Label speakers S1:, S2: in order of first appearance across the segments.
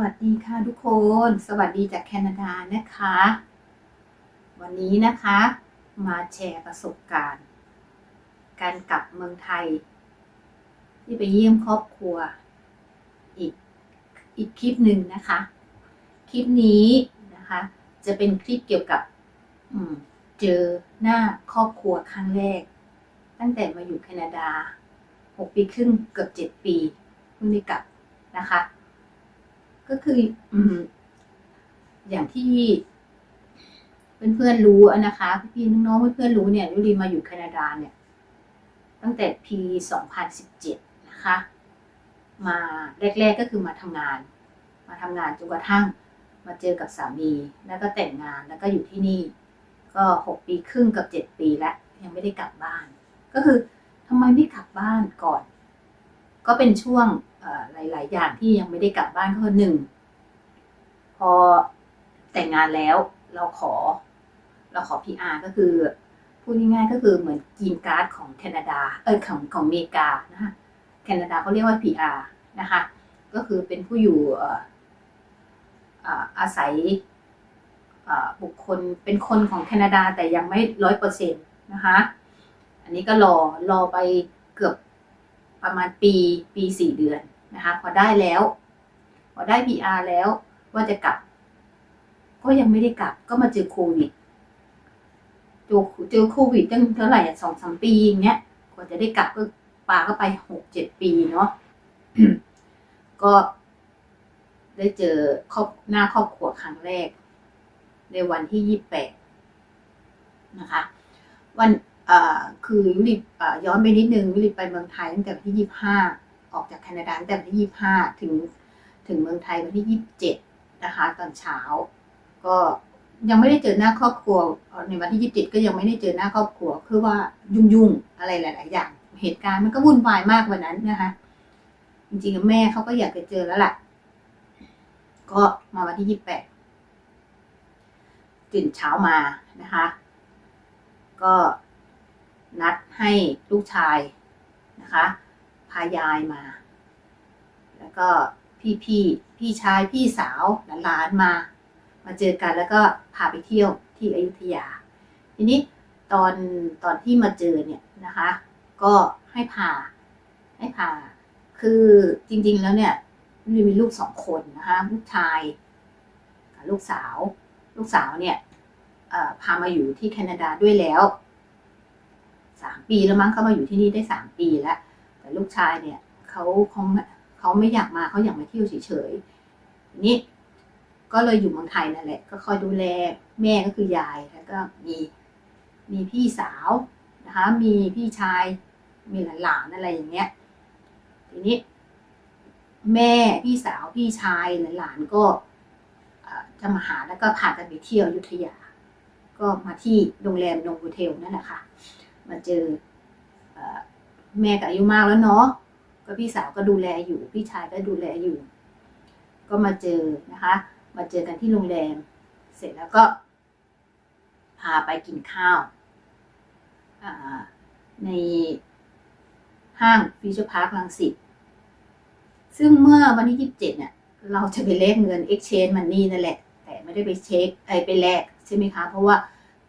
S1: วัสดีค่ะทุกคน สวัสดีจากแคนาดานะคะ วันนี้นะคะ มาแชร์ประสบการณ์ การกลับเมืองไทย ที่ไปเยี่ยมครอบครัว อีกอีกคลิปหนึ่งนะคะ คลิปนี้นะคะ จะเป็นคลิปเกี่ยวกับเจอหน้าครอบครัวครั้งแรก ตั้งแต่มาอยู่แคนาดาหกปีครึ่งเกือบเจ็ดปีเพิ่งได้กลับนะคะ ก็คืออืมอย่างที่เพื่อนๆรู้อะนะคะพี่ๆน้องๆเพื่อนๆรู้เนี่ยยุรีมาอยู่แคนาดาเนี่ย ตั้งแต่ปี 2017 นะคะ มาแรก ๆก็คือมาทำงาน มาทำงานจนกระทั่งมาเจอกับสามี แล้วก็แต่งงานแล้วก็อยู่ที่นี่ ก็หกปีครึ่งกับเจ็ดปีแล้ว ยังไม่ได้กลับบ้าน ก็คือทำไมไม่กลับบ้านก่อน ก็เป็นช่วงเอ่อ หลาย ๆ อย่างที่ยังไม่ได้กลับบ้านก็คือหนึ่งพอแต่งงานแล้วเราขอ เราขอ PR ก็คือ พูดง่ายๆก็คือเหมือนกีนการ์ดของแคนาดา เออของของอเมริกานะคะแคนาดาเขาเรียกว่า PR นะคะ ก็คือเป็นผู้อยู่อาศัยบุคคลเป็นคนของแคนาดาแต่ยังไม่ร้อยเปอร์เซ็นต์นะคะ อันนี้ก็รอรอไปเกือบประมาณปีปีสี่เดือน นะคะพอได้แล้ว พอได้ PR แล้วว่าจะกลับ ก็ยังไม่ได้กลับ ก็มาเจอโควิดเจอเจอโควิดตั้งเท่าไหร่สองสามปีอย่างเงี้ยกว่าจะได้กลับก็ปาก็ไปหกเจ็ดปีเนาะก็ได้เจอครอบหน้าครอบครัวครั้งแรก ในวันที่ยี่แปดนะคะ วันคือวิลิปย้อนไปนิดนึงวิลิปไปเมืองไทยตั้งแต่วันที่ยี่ห้า ออกจากแคนาดาตั้งแต่วันที่ยี่ห้าถึงถึงเมืองไทยวันที่ยี่สิบเจ็ดนะคะ ตอนเช้า ก็ยังไม่ได้เจอหน้าครอบครัวในวันที่ยี่สิบเจ็ดก็ยังไม่ได้เจอหน้าครอบครัว คือว่ายุ่งๆอะไรหลาย ๆ อย่าง เหตุการณ์มันก็วุ่นวายมากวันนั้นนะคะ จริงๆแม่เขาก็อยากจะเจอแล้วล่ะ ก็มาวันที่ยี่สิบแปดตื่นเช้ามานะคะ ก็นัดให้ลูกชายนะคะ พายายมา แล้วก็พี่พี่พี่ชายพี่สาวหลานมา มาเจอกันแล้วก็พาไปเที่ยวที่อยุธยา ทีนี้ตอนตอนที่มาเจอเนี่ยนะคะ ก็ให้พาให้พา คือจริงๆแล้วเนี่ยมีมีลูกสองคนนะคะลูกชายกับลูกสาว ลูกสาวเนี่ยพามาอยู่ที่แคนาดาด้วยแล้วสามปีแล้วมั้งเขามาอยู่ที่นี่ได้สามปีแล้ว ลูกชายเนี่ยเขาเขาเขาไม่อยากมาเขาอยากมาเที่ยวเฉยๆนี้ก็เลยอยู่เมืองไทยนั่นแหละ ก็คอยดูแลแม่ก็คือยายแล้วก็มีมีพี่สาวนะคะมีพี่ชายมีหลานๆอะไรอย่างเงี้ยทีนี้ แม่พี่สาวพี่ชายหลานๆก็จะมาหาแล้วก็พากันไปเที่ยวยุธยา ก็มาที่โรงแรมโนโวเทลนั่นแหละค่ะ มาเจออ แม่ก็อายุมากแล้วเนาะก็พี่สาวก็ดูแลอยู่ พี่ชายก็ดูแลอยู่ ก็มาเจอนะคะ มาเจอกันที่โรงแรม เสร็จแล้วก็ พาไปกินข้าวในห้างฟิวเจอร์พาร์คลังสิตซึ่งเมื่อวันที่27เนี่ย เราจะไปแลกเงิน exchange money นั่นแหละ แต่ไม่ได้ไปเช็คไอไปแลกใช่ไหมคะ เพราะว่า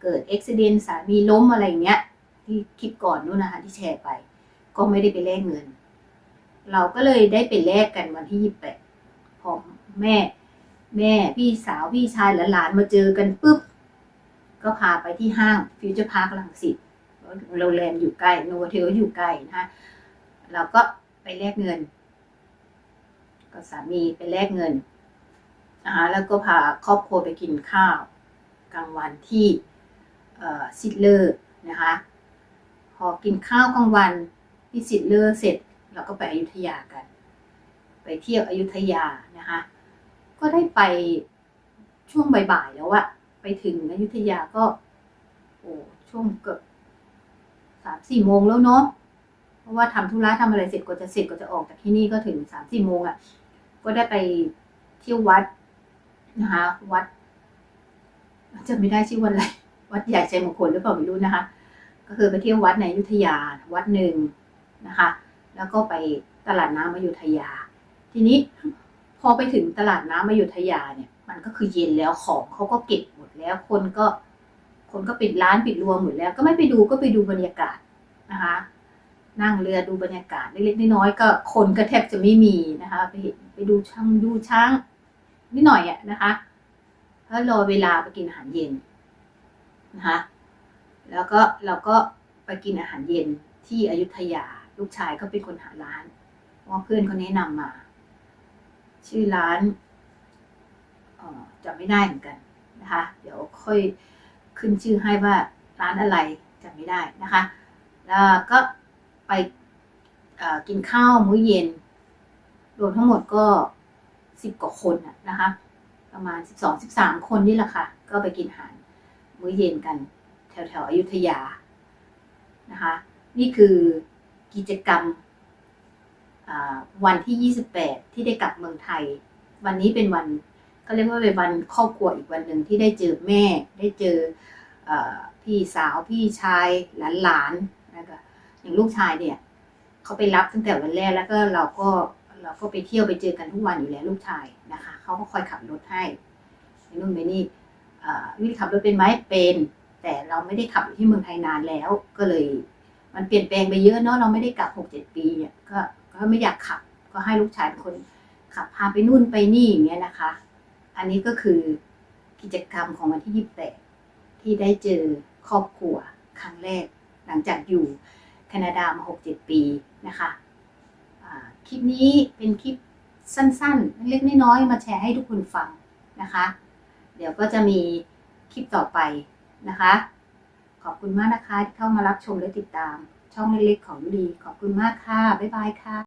S1: เกิดอุบิเหตุสามีล้มอะไรอย่างเงี้ย ที่คลิปก่อนนู้นนะคะที่แชร์ไป ก็ไม่ได้ไปแลกเงิน เราก็เลยได้ไปแลกกันวันที่28พอแม่ แม่พี่สาวพี่ชายหลานมาเจอกันปุ๊บ ก็พาไปที่ห้างฟิวเจอร์พาร์คลังสิตโรงแรมอยู่ใกล้โนวเทลอยู่ใกล้นะคะเราก็ไปแลกเงิน ก็สามีไปแลกเงินนะคะแล้วก็พาครอบครัวไปกินข้าว กลางวันที่ซิดเลอร์นะคะพอกินข้าวกลางวัน ที่ซิดเลอเสร็จเราก็ไปอยุธยากัน ไปเที่ยวอยุธยานะคะก็ได้ไปช่วงบ่ายๆแล้วอะไปถึงอยุธยาก็ โอ้ช่วงเกือบสามสี่โมงแล้วเนาะเพราะว่าทำธุระทำอะไรเสร็จก็จะเสร็จก็จะออกจากที่นี่ก็ถึงสามสี่โมงอะก็ได้ไปเที่ยววัดนะคะวัดจะไม่ได้ชื่อวันอะไรวัดใหญ่ใจมงคลหรือเปล่าไม่รู้นะคะ ก็คือไปเที่ยววัดในอยุธยาวัดหนึ่ง นะคะ แล้วก็ไปตลาดน้ำอยุธยา ทีนี้พอไปถึงตลาดน้ำอยุธยาเนี่ย มันก็คือเย็นแล้วของเขาก็เก็บหมดแล้วคนก็ คนก็ปิดร้านปิดรวมหมดแล้ว ก็ไม่ไปดูก็ไปดูบรรยากาศนะคะ นั่งเรือดูบรรยากาศเล็กๆน้อยๆก็คนก็แทบจะไม่มีนะคะ ไปเห็นไปดูช้างดูช้างนิดหน่อยอะนะคะแล้วรอเวลาไปกินอาหารเย็นนะคะแล้วก็เราก็ไปกินอาหารเย็นที่อยุธยา ลูกชายก็เป็นคนหาร้านเพราะว่าเพื่อนเขาแนะนำมา ชื่อร้านจำไม่ได้เหมือนกันนะคะ เดี๋ยวค่อยขึ้นชื่อให้ว่าร้านอะไรจำไม่ได้นะคะ แล้วก็ไปกินข้าวมื้อเย็น รวมทั้งหมดก็สิบกว่าคนนะคะ ประมาณสิบสองสิบสามคนนี่แหละค่ะ ก็ไปกินอาหารมื้อเย็นกัน แถวแถวอยุธยานะคะ นี่คือ กิจกรรมวันที่ 28 ที่ได้กลับเมืองไทย วันนี้เป็นวันก็เรียกว่าเป็นวันครอบครัวอีกวันหนึ่งที่ได้เจอแม่ ได้เจออพี่สาวพี่ชายหลานๆแล้วก็อย่างลูกชายเนี่ยเขาไปรับตั้งแต่วันแรกแล้วก็เราก็เราก็ไปเที่ยวไปเจอกันทุกวันอยู่แล้วลูกชายนะคะเขาก็คอยขับรถให้ไปนู่นไปนี่วิธีขับรถเป็นไหมเป็น แต่เราไม่ได้ขับอยู่ที่เมืองไทยนานแล้วก็เลย มันเปลี่ยนแปลงไปเยอะเนาะเราไม่ได้กลับหกเจ็ดปีอะก็ก็ไม่อยากขับ ก็ให้ลูกชายเป็นคนขับพาไปนู่นไปนี่อย่างเงี้ยนะคะ อันนี้ก็คือกิจกรรมของวันที่ยี่สิบแปดที่ได้เจอครอบครัวครั้งแรก หลังจากอยู่แคนาดามาหกเจ็ดปีนะคะคลิปนี้เป็นคลิปสั้นๆ เล็กๆน้อยๆมาแชร์ให้ทุกคนฟังนะคะ เดี๋ยวก็จะมีคลิปต่อไปนะคะ ขอบคุณมากนะคะที่เข้ามารับชมและติดตาม ช่องเล็กๆของยุดี ขอบคุณมากค่ะ บ๊ายบายค่ะ